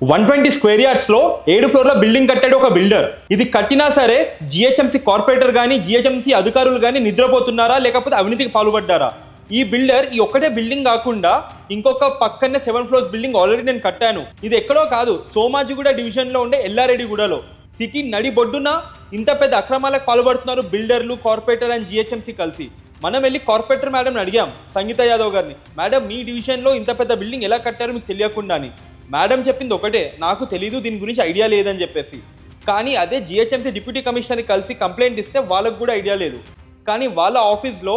One twenty square యార్డ్స్లో ఏడు ఫ్లోర్ల building కట్టాడు ఒక బిల్డర్. ఇది కట్టినా సరే జిహెచ్ఎంసీ కార్పొరేటర్ కానీ జిహెచ్ఎంసీ అధికారులు కానీ నిద్రపోతున్నారా లేకపోతే అవినీతికి పాల్పడ్డారా? ఈ బిల్డర్ ఈ ఒక్కటే బిల్డింగ్ కాకుండా ఇంకొక పక్కనే సెవెన్ ఫ్లోర్స్ బిల్డింగ్ ఆల్రెడీ నేను కట్టాను. ఇది ఎక్కడో కాదు సోమాజిగూడ డివిజన్లో ఉండే ఎల్లారెడ్డిగూడలో. సిటీ నడిబొడ్డున ఇంత పెద్ద అక్రమాలకు పాల్పడుతున్నారు బిల్డర్లు కార్పొరేటర్ అండ్ జిహెచ్ఎంసీ కలిసి. మనం వెళ్ళి కార్పొరేటర్ మేడం అడిగాం సంగీత యాదవ్ గారిని. మేడం మీ డివిజన్లో ఇంత పెద్ద బిల్డింగ్ ఎలా కట్టారో మీకు తెలియకుండా అని మేడం చెప్పింది ఒకటే నాకు తెలీదు దీని గురించి ఐడియా లేదని చెప్పేసి. కానీ అదే జిహెచ్ఎంసీ డిప్యూటీ కమిషనర్ని కలిసి కంప్లైంట్ ఇస్తే వాళ్ళకు కూడా ఐడియా లేదు. కానీ వాళ్ళ ఆఫీస్లో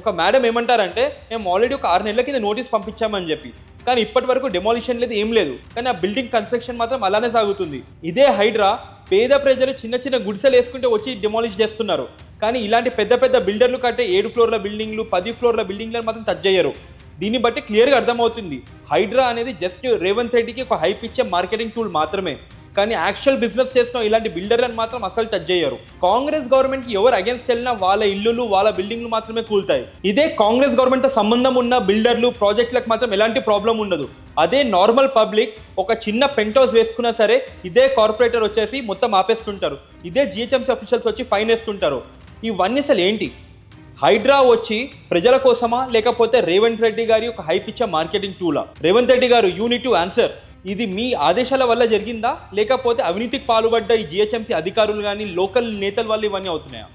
ఒక మేడం ఏమంటారంటే మేము ఆల్రెడీ ఒక ఆరు నెలల కింద నోటీస్ పంపించామని చెప్పి. కానీ ఇప్పటి వరకు డెమాలిషన్ లేదు ఏం లేదు. కానీ ఆ బిల్డింగ్ కన్స్ట్రక్షన్ మాత్రం అలానే సాగుతుంది. ఇదే హైడ్రా పేద ప్రజలు చిన్న చిన్న గుడిసెలు వేసుకుంటే వచ్చి డెమాలిష్ చేస్తున్నారు. కానీ ఇలాంటి పెద్ద పెద్ద బిల్డర్లు కట్టే ఏడు ఫ్లోర్ల బిల్డింగ్లు పది ఫ్లోర్ల బిల్డింగ్లను మాత్రం టచ్ చేయరు. దీన్ని బట్టి క్లియర్గా అర్థమవుతుంది. హైడ్రా అనేది జస్ట్ రేవంత్ రెడ్డికి ఒక హైప్ ఇచ్చే మార్కెటింగ్ టూల్ మాత్రమే. కానీ యాక్చువల్ బిజినెస్ చేసిన ఇలాంటి బిల్డర్లను మాత్రం అసలు టచ్ చేయరు. కాంగ్రెస్ గవర్నమెంట్కి ఎవరు అగేన్స్ట్ వెళ్ళినా వాళ్ళ ఇల్లులు వాళ్ళ బిల్డింగ్లు మాత్రమే కూల్తాయి. ఇదే కాంగ్రెస్ గవర్నమెంట్తో సంబంధం ఉన్న బిల్డర్లు ప్రాజెక్టులకు మాత్రం ఎలాంటి ప్రాబ్లం ఉండదు. అదే నార్మల్ పబ్లిక్ ఒక చిన్న పెంట్ హౌస్ వేసుకున్నా సరే ఇదే కార్పొరేటర్ వచ్చేసి మొత్తం ఆపేస్తుంటారు ఇదే జిహెచ్ఎంసీ అఫీషియల్స్ వచ్చి ఫైన్ వేస్తుంటారు ఇవన్నీ అసలు ఏంటి? హైడ్రా వచ్చి ప్రజల కోసమా లేకపోతే రేవంత్ రెడ్డి గారి ఒక హైప్ ఇచ్చే మార్కెటింగ్ టూలా రేవంత్ రెడ్డి గారు యూనిట్ టు ఆన్సర్ ఇది మీ ఆదేశాల వల్ల జరిగిందా? లేకపోతే అవినీతికి పాల్పడ్డ ఈ జిహెచ్ఎంసీ అధికారులు కానీ లోకల్ నేతల వల్ల ఇవన్నీ అవుతున్నాయా?